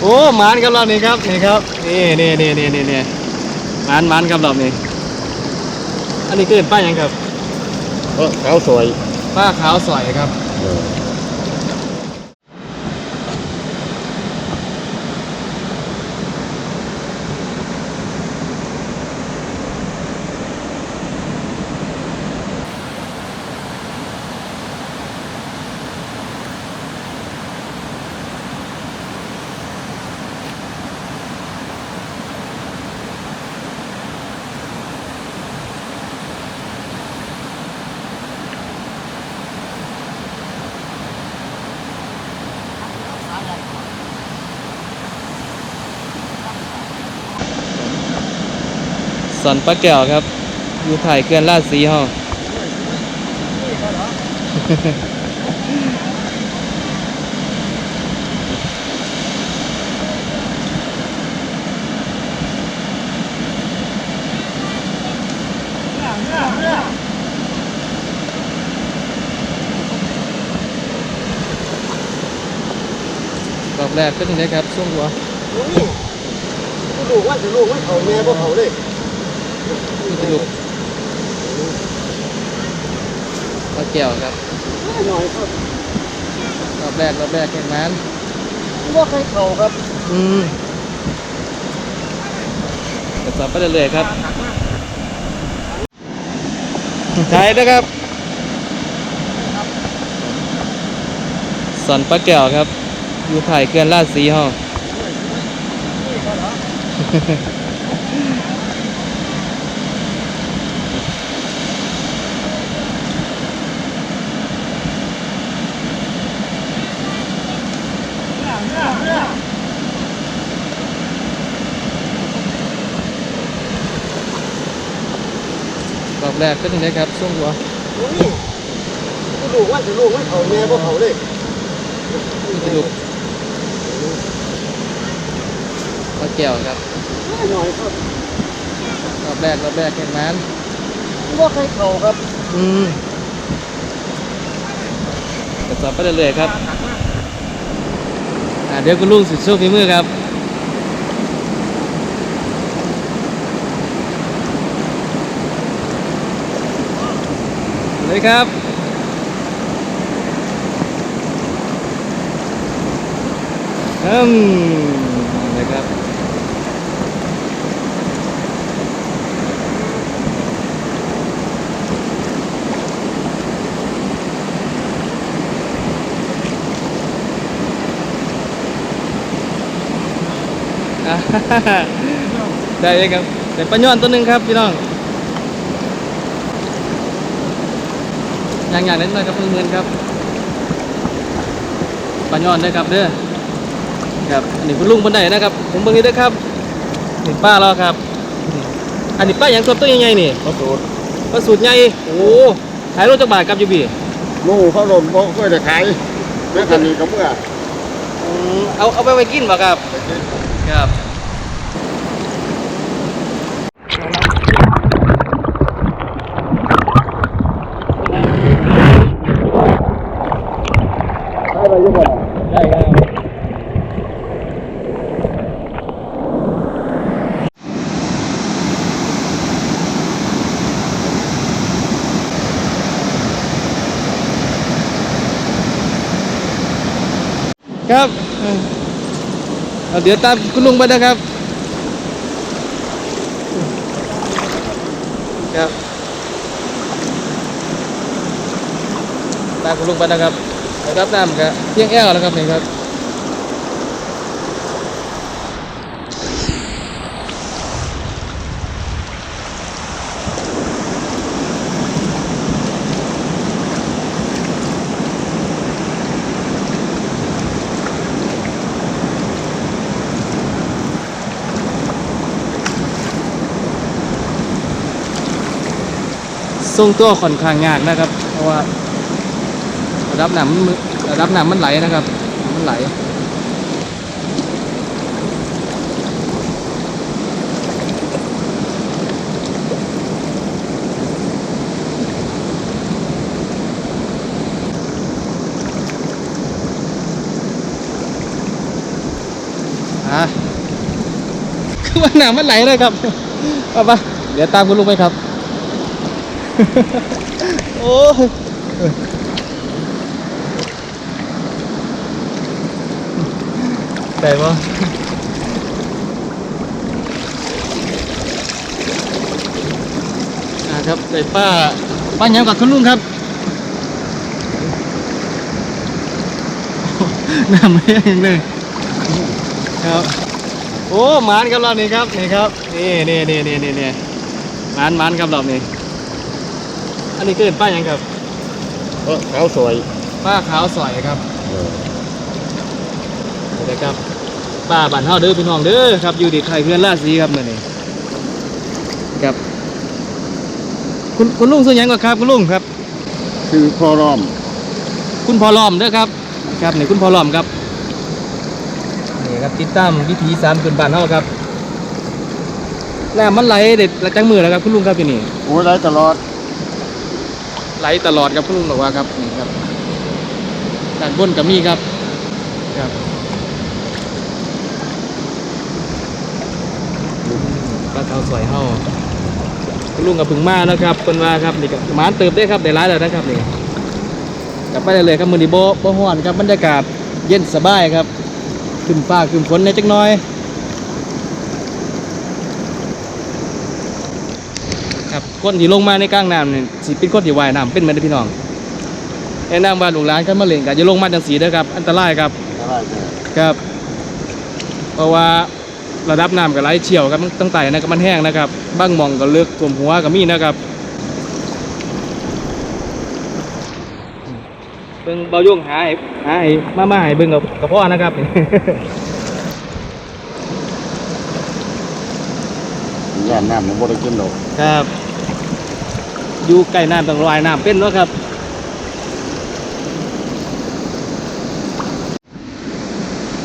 โอ้หมานครับรอบนี้ครับนี่ครับนี่นี่นี่นี่นี่นี่หมานหมานครับรอบนี้ อันนี้เกินป้ายังครับ เออขาวสวย ป้าขาวสอยครับ สอนป้าแก้วครับ อยู่ถ่ายเกลือนลาดสีห้องรอบแรกเป็นยังไงครับช่วงหัว ลูกว่าจะลูกว่าเขาแม่บ่เขาเลย นี่ลูกป้าแก้วครับหน่อยครับรอบแรกรอบแรกแข่งมันว่าใครเขาครับ อืมกระสอบไปเรื่อยๆครับใช่นะครับสอนป้าแก้วครับ อยู่ถ่ายเกลือนลาดสีห้อง แรกเป็นยังไงครับช่วงหัวนี่ลูกว่าจะลูกว่าเขาแม่บ่เขาเลยนี่ลูกป้าแก้วครับหน่อยครับรอบแรกรอบแรกแข่งมันว่าใครเขาครับ อืมกระสอบไปเรื่อยๆครับอ่าเดี๋ยวคุณลุงสิสู้ฝีมือครับ เลยครับ อืมเลยครับ ได้เลยครับเป็นปลาย้อนตัวหนึ่งครับพี่น้อง อย่างอย่างนิดหน่อยครับเพื่อนๆครับปลาย้อนได้อครับเด้อครับอันนี้คุณลุงบนไดนะครับ ผมเบิ่งนี้เด้อครับนี่ป้าเราครับ อันนี้ป้าอย่างตัวตัวใหญ่ๆนี่เขาสูตรปลาสูตรใหญ่โอ้ขายรถจักรบาทครับอยูบีลูกเขาลมบ่ค่อยได้ขายแม่คันนี้ก็เมื่ออืมเอาเอาไปไว้กินบ่ครับไปกินครับ ได้ไปยังไง ได้ครับ ครับเเดี๋ยวตามคุณลุงไปนะครับ ครับตามคุณลุงไปนะครับไปรับน้ำครับเพียงแอลแล้วครับนี่ครับ ทรงตัวค่อนข้างยากนะครับ เพราะว่าระดับน้ำมันระดับน้ำมันไหลนะครับมันไหลอะคือว่าน้ำมันไหลเลยครับเอาปะเดี๋ยวตามคุณลุงไปครับ โอ้ยได้ปะอ่าครับใส่ป้าป้าเหนียวกับคุณลุงครับน้ำไม่แห้งเลยครับ โอ้หมานครับรอบนี้ครับนี่ครับ นี่นี่นี่นี่นี่นี่หมานหมานครับรอบนี้ อันนี้เกิดป้าหยังครับเออเขาสวยป้าขาวสอยครับนี่เลยครับป้าบ้านเฮาเด้อพี่น้องเด้อครับอยู่ดีไทยเพื่อนราศีครับมื้อนี้ครับ คุณคุณลุงซื้อหยังก่อนครับคุณลุงครับ คือพอรอมคุณพอล้อมเด้อครับ ครับนี่คุณพอล้อมครับนี่ครับติดตามวิถีสามคนบ้านเฮาครับน้ำมันไหลเด็ดละจังมือแล้วครับคุณลุงครับที่นี่โอ้ได้ตลอด ไหลตลอดครับคุณลุงบอกว่าครับนี่ครับด้านบนก็มีครับครับปลาเทาสวยเฮาคุณลุงกับพึ่งมาแล้วครับเป็นว่าครับนี่ก็หมานเติบได้ครับได้ร้ายแล้วนะครับนี่กลับไปได้เลยครับมือนีโบโบฮ้อนครับบรรยากาศเย็นสบายครับขึ้นฟ้าขึ้นฝนในจักหน้อย ครับคนที่ลงมาในกลางน้ำเนี่ยสิเป็นคนที่ว่ายน้ำเป็นเหมือนเดิมพี่น้องแนะนำว่าลูกหลานกันมาเล่นกันอย่าลงมาจังสีเด้อครับ อันตรายครับอะไรเนี่ยครับ เพราะว่าระดับน้ำก็ไหลเชี่ยวครับตั้งแต่นะครับมันแห้งนะครับบางหมองก็เลือกท่วมหัวก็มีนะครับเบิ่งเบาโยงหาให้หาให้มามาให้เบิ่งกับกับพ่อนะครับย่านน้ำมันบ่ได้กินดอกครับ อยู่ใกล้น้ำต้องลอยน้ำเป็นเนาะครับ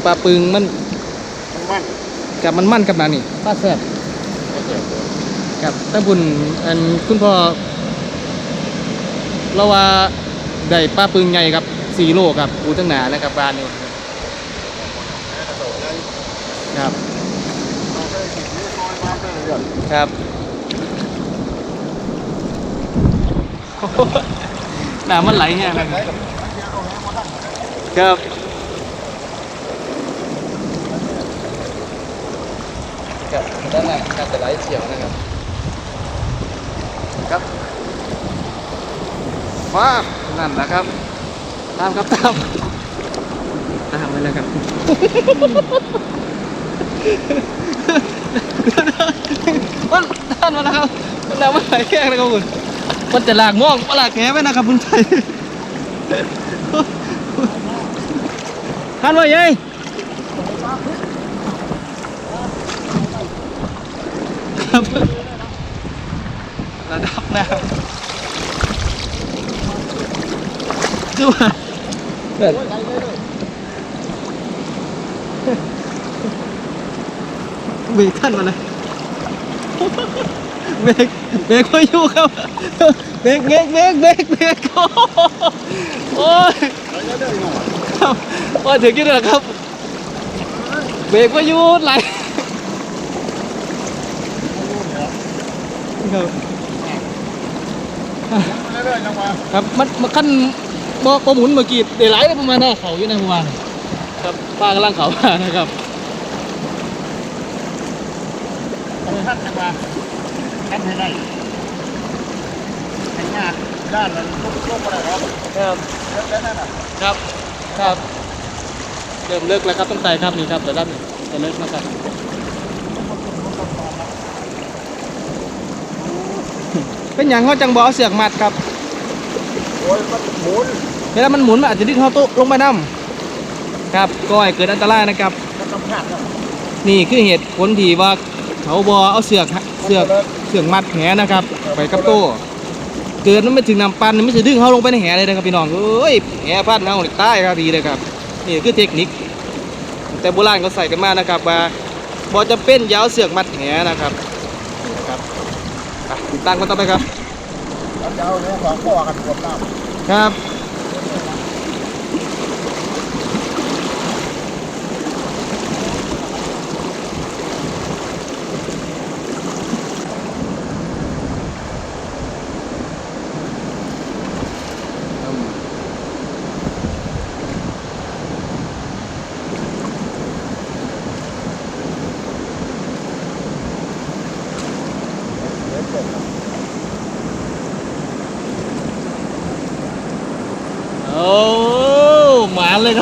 ปลาปึงมันมันกับมันมันกับนานี่ปลาแซ่บกับตั้งบุญอันคุณพ่อเราว่าได้ปลาปึงใหญ่ครับสี่โลครับอูตั้งหนานะครับปลานี่ครับครับ น้ำมันไหลแห้งนะครับครับครับด้านหลังการจะไหลเฉียวนะครับ ครับว้านั่นแหละครับ ตามครับตามตามไปแล้วครับมันท่านมาแล้วครับมันน้ำมันไหลแห้งนะครับคุณ มันจะลากม่วงปลากแหไว้นะครับคุณไทยท่านว่าไงครับระดับน้ำดูว่าเกิดเบรกท่านมาเลยเบรกเบรกไม่อยู่ครับ เบรกเบรกเบรกเบรกเบรกโอ้ยครับโอ้ยถึงกี่เดือนครับ เบรกไม่อยู่ไหลครับเรื่อยๆจังหวะครับมันมันขั้นบ่บ่หมุนเมื่อกี้เดี๋ยวไหลประมาณหน้าเขาอยู่ในประมาณครับป้ากำลังเขามานะครับทัดจังหวะทัดให้ได้ ให้ยากด้านนั้นลงบ่ได้หรอกครับเลิกแล้วนั่นน่ะครับครับเริ่มเลิกแล้วครับตั้งแต่ครับนี่ครับเดี๋ยวรับนี่จะเลิกนะครับเป็นอย่างเขาจังบเอาเสือกมัดครับโอ้ยมันหมุนเวลามันหมุนมันอาจจะดึงเขาโต๊ะลงไปน้ำครับก็ให้เกิดอันตรายนะครับมันต้องพลาดครับนี่คือเหตุผลที่ว่าเขาบอเอาเสือกฮะเสือกเสือกมัดแหนะครับ ไปกับโต้ เกิดมันไม่ถึงน้ำปันไม่จะดึงเขาลงไปในแหเลยนะครับพี่น้องเอ้ยแหพัดเอาเนี่ยตายครับดีเลยครับนี่คือเทคนิค แต่โบราณเขาใส่กันมานะครับว่าบอจะเป็นอยาวเสือกมัดแหนะครับนี่นะครับอะติดตั้งกันต่อไปครับแล้วจะเอาเนี่ยของพ่อกันรวมน้ำครับ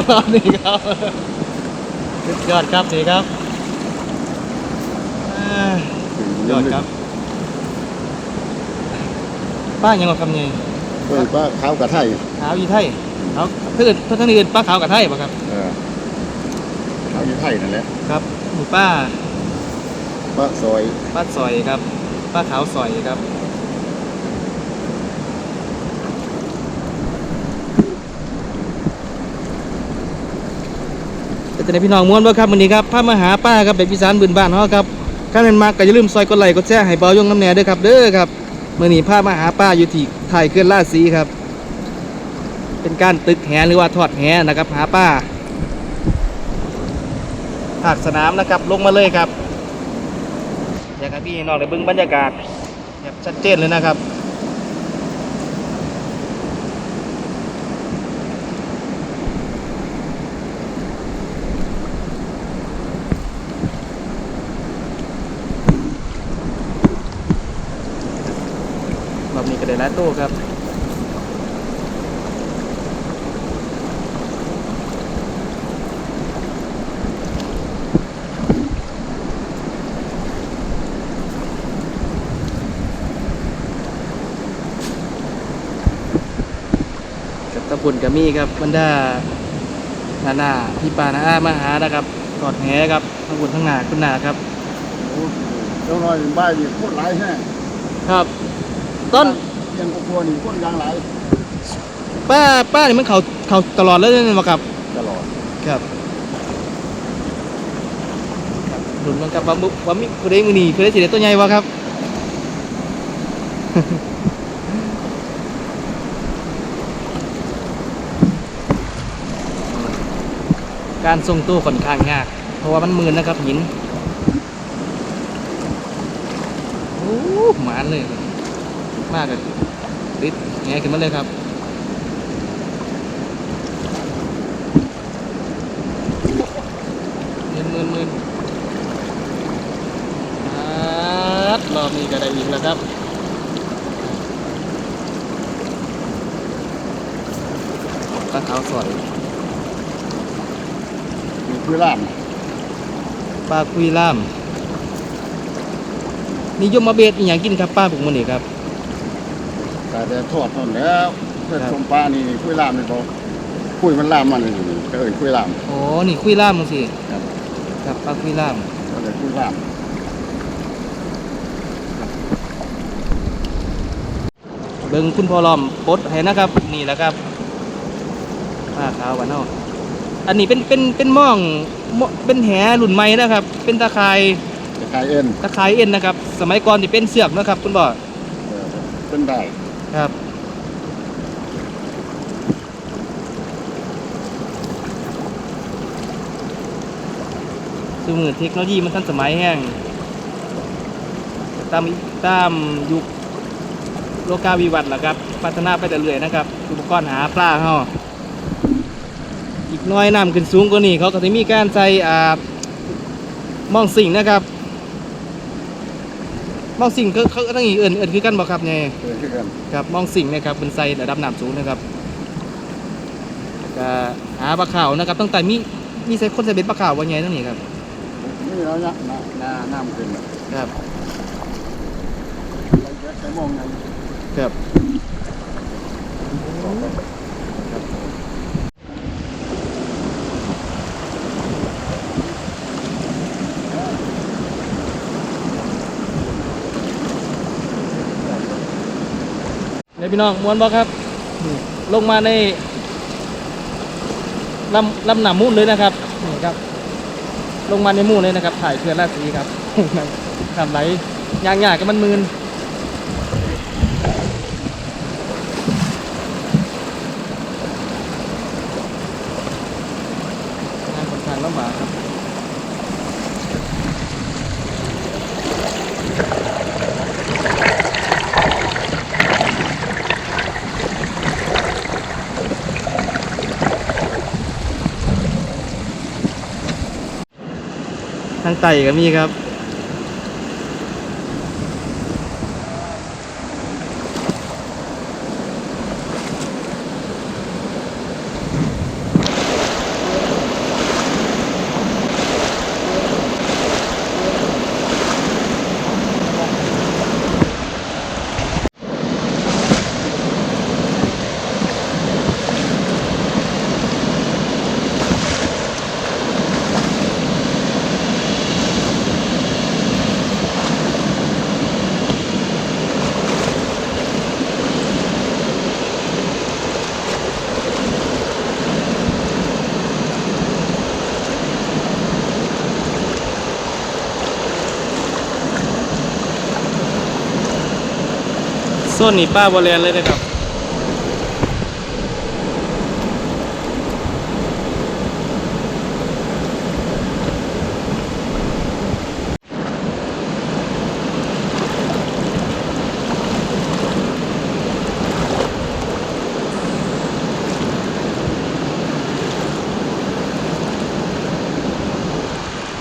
ครับนี่ครับสุดยอดครับนี่ครับอ่ายอดครับ ป้ายังเอาคำไงเปิดว่าข้าวกระไทยขาวยีไทยเขาถ้าเกิดถ้าท่านอื่นป้าขาวกับไทยป่ะครับเออข้าวอยู่ไทยนั่นแหละครับหมูป้าป้าซอย ป้าซอยครับ ป้าขาวซอยครับ ก็ จะได้พี่น้องม้วนบ่ครับวันนี้ครับพามาหาป้าครับแบบอีสานบืนบ้านเฮาครับถ้าเงินมากก็อย่าลืมซอยกดไลค์กดแชร์ให้เบายงน้ำแหน่ด้วยครับเด้อครับมื้อนี้พามาหาป้าอยู่ที่ถ่ายเขื่อนล่าสีครับ เป็นการตึกแหหรือว่าทอดแหนะครับ หาป้าภาคสนามนะครับลงมาเลยครับอยากให้พี่น้องได้เบิ่งบรรยากาศแบบชัดเจนเลยนะครับ รอบนี้ก็ได้หลาย ตู้ครับกับตะบุญกับมี่ครับบรรดานานาพี่ปานาอามาหานะครับกอดแหครับทั้งบุญทั้งหนาคุณหนาครับโอ้เจ้าน้อยบ้านนี่โคตรหลายแฮะครับ ต้น เพียงกลัวนี่โคตรยางหลายป้าป้านี่มันเขาเขาตลอดเลยนี่มาครับ ตลอดครับหลุนมันกับว่ามุว่ามีผู้ใดมือนีผู้ใดสิได้ตัวใหญ่วะครับการทรงตัวค่อนข้างยาก เพราะว่ามันมืนนะครับหินโอ้หมานเลย มากเลยติด แงขึ้นมาเลยครับหมื่นหมื่นหมื่นครับรอบนี้ก็ได้อีกแล้วครับปลาขาวสวยมีคุยล่ามปลาคุยล่ามนิยมมาเบ็ดอหย่างกินครับป้าผมมันนี่ครับ แต่แต่ทอดทนแล้วเพื่อครับชมปลานี่คุยล่ามนี่บ่คุยมันล่ามมันนี่ก็เอ่ยคุยล่ามโอ้นี่คุยล่ามมั้งสิครับครับปลาคุยล่ามก็เลยคุยล่ามเบิ่งคุณพ่อล้อมปลดให้นะครับ นี่แหละครับปลาขาวหวานเนาะอันนี้เป็นเป็นเป็นหม่องหม้อเป็นแหรุ่นใหม่นะครับ เป็นตะข่ายจะขายเอ็นตะข่ายเอ็นนะครับ สมัยก่อนจะเป็นเสือกนะครับ คุณบ่อเออเป็นได้ ครับสมือเทคโนโลยีมันทันสมัยแห้งตามตามยุคโลกาวิวัฒน์แหละครับ พัฒนาไปเรื่อยๆนะครับ อุปกรณ์หาปลาเขาอีกน้อยน้ำขึ้นสูงกว่านี้เขาก็จะมีการใส่อ่ามองสิ่งนะครับ มองสิ่งเขาเขาตั้งอีกเอื่นเอื่นคือกันบอกครับเนี่ยเกิดขึ้นกันครับมองสิ่งนะครับเป็นไซระดับน้ำสูงนะครับก็หาปลาขาวนะครับตั้งแต่มีมีใส่คนใส่เบ็ดปลาขาววันไงนั่นนี่ครับนี่แล้วเนี่ยหน้าหน้าน้ำขึ้นแล้วครับใช้มองไงครับ ในพี่น้องม้วนบ่ครับ ลงมาในลำลำหนามูลเลยนะครับนี่ครับ ลงมาในมู่เลยนะครับ ถ่ายเพื่อนราศีครับทำไรยางยากกับมันมืน งานค่อนข้างลำบากครับ ทางไต่ก็มีครับ ส่วนนี้ป้าบอลแลนเลยนะครับ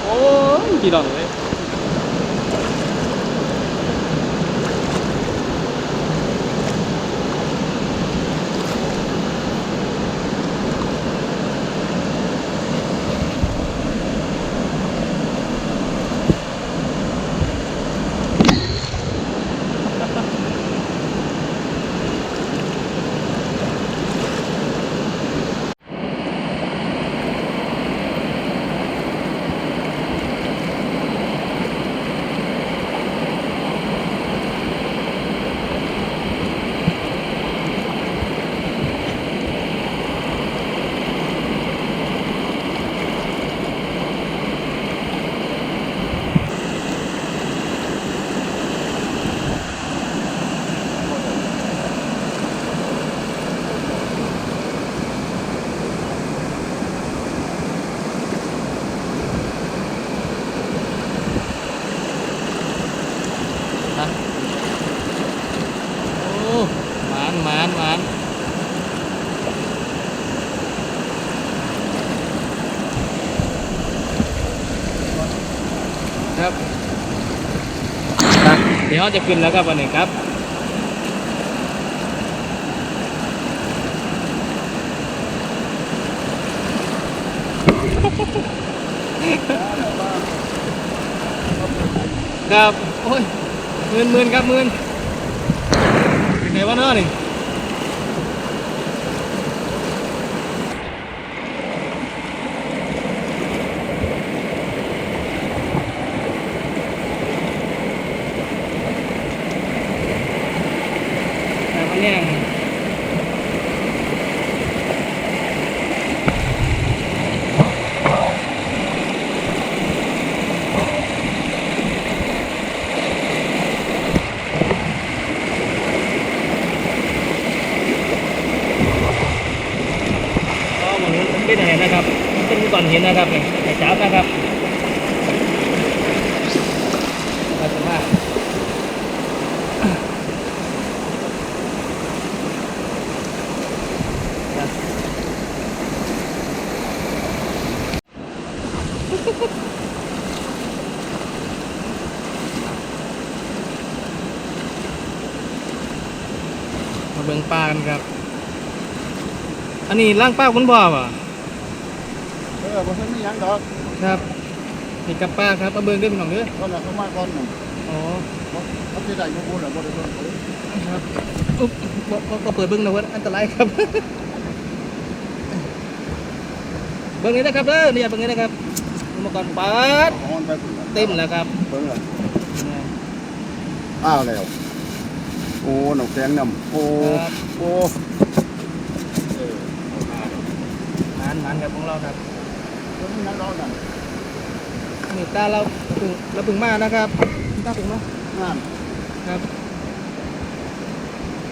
โอ้ยพี่น้องเลย เขาจะขึ้นแล้วครับวันนี้ครับครับโอ้ยหมื่นมื่นครับหมื่นเป็นไงวะเนาะนี่แต่มันแย่งก็เหมือนเป็นเห็นนะครับมันเป็นก่อนเห็นนะครับนี่ไอ้จ้าบนะครับมาสมา มาเบิ่งปลากันครับ อันนี้ล่างป้าคุณพ่อป่ะเออบ่ทันมีหยังดอกครับนี่กับป้าครับมาเบิ่งด้วยพี่น้องเด้อก็น่ะเขามาก่อนน่ะอ๋อ เขาสิได้อยู่พุ่นน่ะบ่ได้สนเขาครับอุ๊บบ่บ่ก็เปิดเบิ่งนะเว่าอันตรายครับ เบิ่งนี้นะครับเด้อนี่เบิ่งนี้นะครับอุปกรณ์ปัดเอามันไปพุ่นน่ะเต็มแล้วครับเบิ่งล่ะอ้าวแล้ว โอ้หน้ำแข็งน้ำโอ้โอ้เออเอามาดอกหมานหมานครับของเราครับมีหยังดอนั่นนี่ตาเราเพึ่งเราเพึ่งมานะครับตาเพึ่งมา งานครับ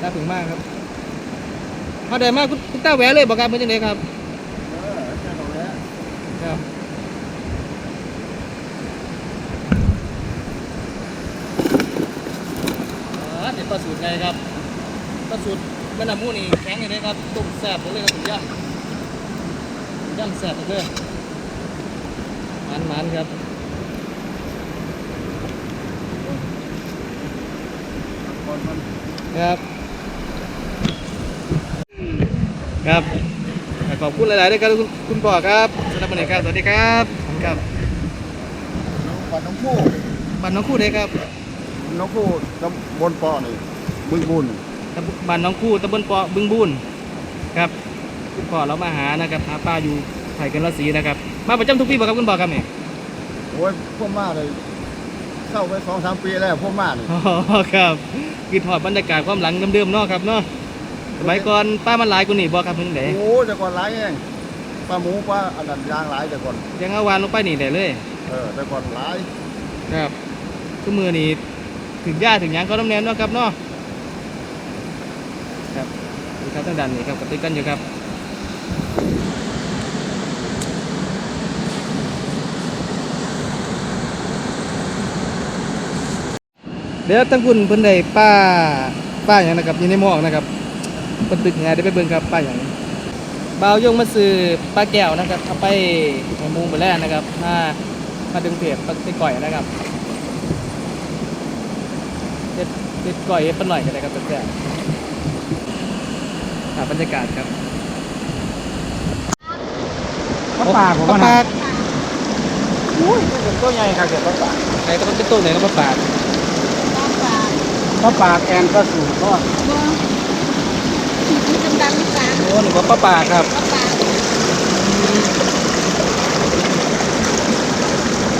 ตาเพึ่งมาครับเอาได้มาคุณคุณตาแหวะเลยบอกครับเป็นจังไดครับเออแค่นั้นแหละครับอ๋อเด็ดปลาสูตรไงครับปลาสูตรแม่น้ำมูนี่แข็งอย่างนี้ครับต้มแซ่บเลยครับผมย่างย่างแซ่บเลยมันมันๆครับ ก่อนมัน ครับ ครับ ขอบคุณหลายๆด้วยครับคุณคุณพ่อครับสำหรับวันนี้ครับสวัสดีครับขอบคุณครับปัดน้ำผู้บ้านน้องคู่เด้ครับน้ำผู้ตำบลปอนี่บึงบุญตำบลบ้านน้องคู่ตำบลปอบึงบูนครับคุณพ่อเรามาหานะครับหาปลาอยู่ไผ่กันละสีนะครับ มาประจำทุกปีบ่ครับคุณพ่อครับเนี่ยโอ้ยพวกมาเลย เข้าไปสองสามปีแล้วพวกมานี่อ๋อครับกินหอดบรรยากาศความหลังเดิมๆเนาะครับเนาะสมัยก่อนป้ามันหลายกว่านี่บ่ครับเพิ่งเด๋โอ้แต่ก่อนหลายเองปลาหมูปลาอันนั้นยางหลายแต่ก่อนยังเอาวานลงไปนี่ได้เลย เออแต่ก่อนหลายครับทุกมือนี่ถึงญาติถึงหยังก็ต้องแนนเนาะครับเนาะนี่ครับทางด้านนี้ครับกับติดกันอยู่ครับ เดี๋ยวทั้งคุณเพิ่นได้ป้าป้าอย่างนะครับอยู่ในหม้องนะครับเพิ่นตึกแหได้ไปเบิ่งครับป้าอย่างบ่าวยงมาซื้อปลาแก้วนะครับเอาไปให้หมูไปแล้วนะครับมามาดึงเทียบไปก่อยนะครับเด็ดเด็ดก่อยเฮ็ดปะหน่อยกันเลยครับแซ่บๆครับบรรยากาศครับปลาปากผมปลาว่าปานะกอุ้ยเป็นตัวใหญ่ครับเดี๋ยวปลาปากไหนก็ต้องเป็นตัวไหนก็ปลาปาก ปลาปากแอนก็สูงก็โอ้หนูว่าปลาปากครับ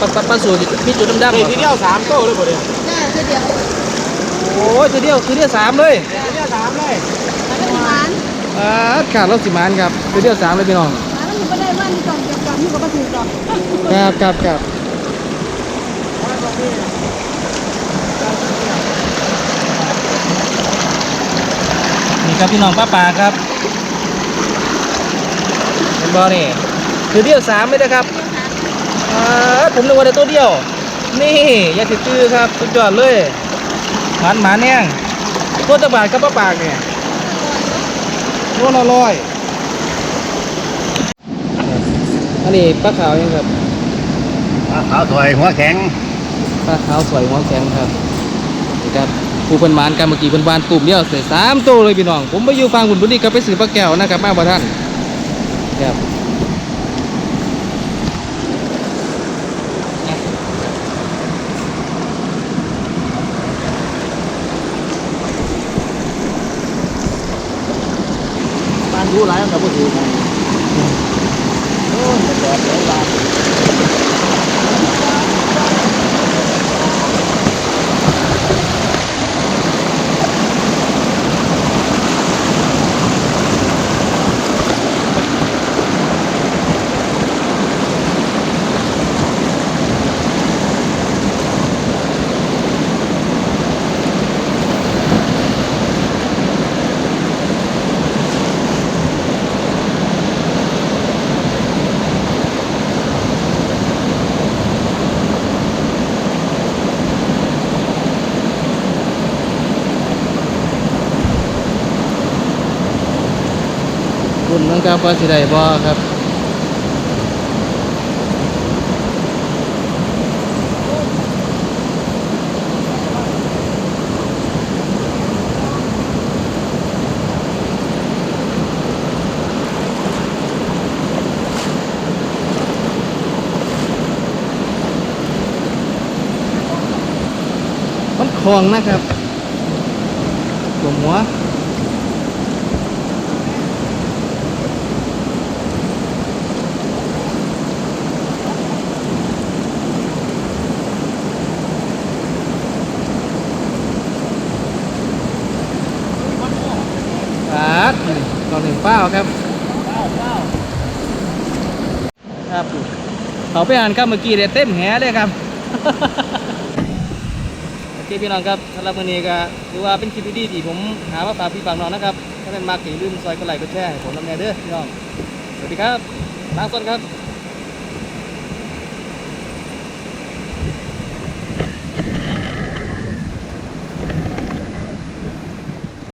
ปลาปลาปลาสูตรมีจุดดำๆนี่เหรอทีเดียวสามโต้เลยบ่เดียวโอ้ยตัวเดียวตัวเดียวสามเลยทีเดียวสามเลยอ่าขาดรถสิมานครับตัวเดียวสามเลยพี่น้องครับครับครับ ครับพี่น้องป้าปลาครับเห็นบอนี่ตัวเดียวสามเลยนะครับอ่าผมนึกว่าแต่ตัวเดียว นี่อยาติดจื้อครับสุดยอดเลยหวานหมาแน่งตัวตะบาดกับป้าปากเนี่ยตัวละร้อยอันนี้ปลาขาวยังครับขาวสวยหัวแข็งปลาขาวสวยหัวแข็งครับนี่ครับ ผู้เพิ่นหมานกันเมื่อกี้เพิ่นบานตุ่มเดียวเสร็จสามตัวเลยพี่น้อง ผมไปอยู่ฟังบุญบุรีก็ไปซื้อปลาแก้วนะครับมาบ่ท่านครับบ้านรู้หลายกับผู้ถือโอ้ยจอดเลยลา คุณน้องครับว่าสิได้บ่ครับ มันคลองนะครับหัวหัว ครับตอนหนึ่งเป้า ครับครับเขาไปอ่านครับเมื่อกี้เนี่ยเต็มแหเลยครับโอเคพี่น้องครับสำหรับวันนี้ก็ถือว่าเป็นคลิปดีๆที่ผมหามาฝากพี่ฝากน้องนะครับถ้าเป็นมากอย่าลืมซอยกดไลค์กดแชร์ให้ผมนำแน่เด้อพี่น้องสวัสดีครับทางสดครับ